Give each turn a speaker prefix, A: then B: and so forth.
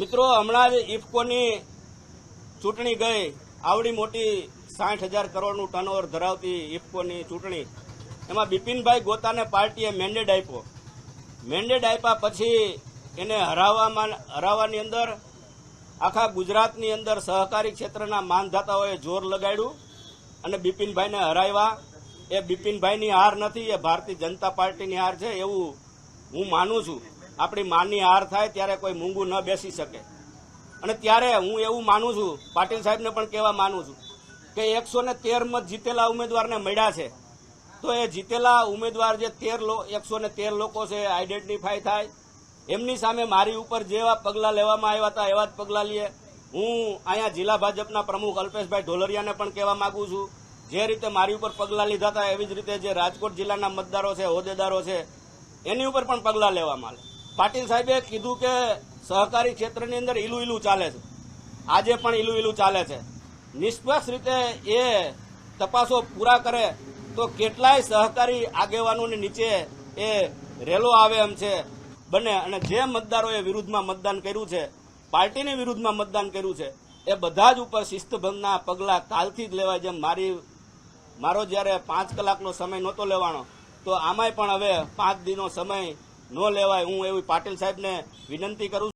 A: મિત્રો, હમણાં જ ઇફકોની ચૂંટણી ગઈ. આવડી મોટી સાઠ હજાર કરોડનું ટર્નઓવર ધરાવતી ઇફકોની ચૂંટણી. એમાં બિપિનભાઈ ગોતાને પાર્ટીએ મેન્ડેટ આપ્યો. મેન્ડેટ આપ્યા પછી એને હરાવવામાં, હરાવવાની અંદર આખા ગુજરાતની અંદર સહકારી ક્ષેત્રના માનધાતાઓએ જોર લગાડ્યું અને બિપિનભાઈને હરાવ્યા. એ બિપિનભાઈની હાર નથી, એ ભારતીય જનતા પાર્ટીની હાર છે એવું હું માનું છું. આપણી માનની હાર થાય ત્યારે કોઈ મૂંગું ન બેસી શકે. અને ત્યારે હું એવું માનું છું, પાટીલ સાહેબને પણ કહેવા માનું છું, કે એકસો ને તેર મત જીતેલા ઉમેદવારને મળ્યા છે. તો એ જીતેલા ઉમેદવાર જે તેર એકસો ને તેર લોકો છે આઈડેન્ટિફાય થાય. એમની સામે મારી ઉપર જેવા પગલાં લેવામાં આવ્યા હતા, એવા જ પગલાં લઈએ. હું અહીંયા જિલ્લા ભાજપના પ્રમુખ અલ્પેશભાઈ ઢોલરિયાને પણ કહેવા માગું છું, જે રીતે મારી ઉપર પગલાં લીધા હતા, એવી જ રીતે જે રાજકોટ જિલ્લાના મતદારો છે, હોદ્દેદારો છે, એની ઉપર પણ પગલાં લેવામાં આવે. પાટીલ સાહેબે કીધું કે સહકારી ક્ષેત્રની અંદર ઈલું ઈલું ચાલે છે. આજે પણ ઈલું ઈલું ચાલે છે. નિષ્પક્ષ રીતે એ તપાસો પૂરા કરે તો કેટલાય સહકારી આગેવાનોની નીચે એ રેલો આવે એમ છે, બને. અને જે મતદારોએ વિરુદ્ધમાં મતદાન કર્યું છે, પાર્ટીની વિરુદ્ધમાં મતદાન કર્યું છે, એ બધા જ ઉપર શિસ્તભંગના પગલાં કાલથી જ લેવાય. જેમ મારી, મારો જ્યારે પાંચ કલાકનો સમય નહોતો લેવાનો, તો આમાંય પણ હવે પાંચ દિનનો સમય ન લેવાય. હું એવી પાટીલ સાહેબને વિનંતી કરું